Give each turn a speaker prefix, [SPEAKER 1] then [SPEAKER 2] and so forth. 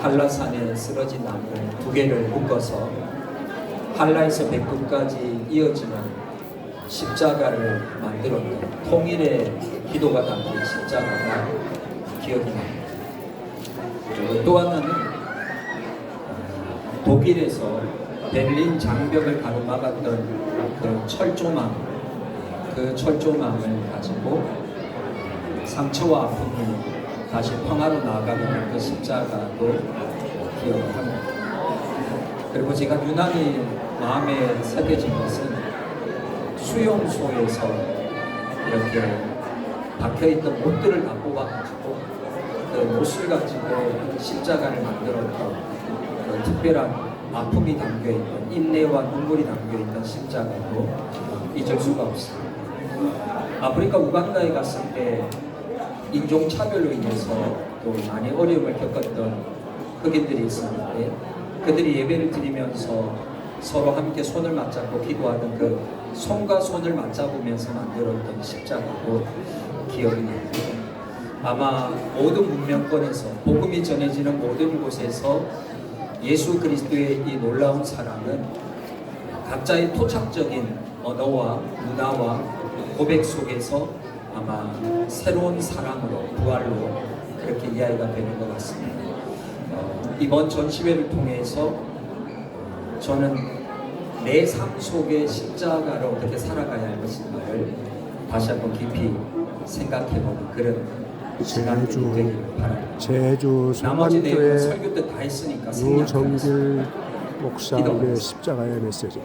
[SPEAKER 1] 한라산에 쓰러진 나무 두 개를 묶어서 한라에서 백두까지 이어지는 십자가를 만들었던 통일의 기도가 담긴 십자가가 기억이 납니다. 또 하나는 어, 독일에서 베를린 장벽을 가로막았던 그 철조망, 그 철조망을 가지고 상처와 아픔이 다시 평화로 나아가는 그 십자가도 기억을 합니다. 그리고 제가 유난히 마음에 새겨진 것은 수용소에서 이렇게 박혀있던 못들을 다 뽑아가지고 그 못을 가지고 십자가를 만들었던 그 특별한 아픔이 담겨있던 인내와 눈물이 담겨있던 십자가도 잊을 수가 없습니다. 아프리카 우간다에 갔을 때 인종 차별로 인해서 또 많이 어려움을 겪었던 흑인들이 있었는데 그들이 예배를 드리면서 서로 함께 손을 맞잡고 기도하던 그 손과 손을 맞잡으면서 만들었던 십자가도 기억이 납니다. 아마 모든 문명권에서 복음이 전해지는 모든 곳에서 예수 그리스도의 이 놀라운 사랑은 각자의 토착적인 언어와 문화와 고백 속에서 아마 새로운 사랑으로 부활로 그렇게 이야기가 되는 것 같습니다. 어, 이번 전시회를 통해서 저는 내 삶 속의 십자가를 어떻게 살아가야 할 것인가를 다시 한번 깊이 생각해보는 그런
[SPEAKER 2] 제주. 제주
[SPEAKER 1] 나머지 내용은 설교 때 다 했으니까.
[SPEAKER 2] 유정길 목사님의 십자가의 메시지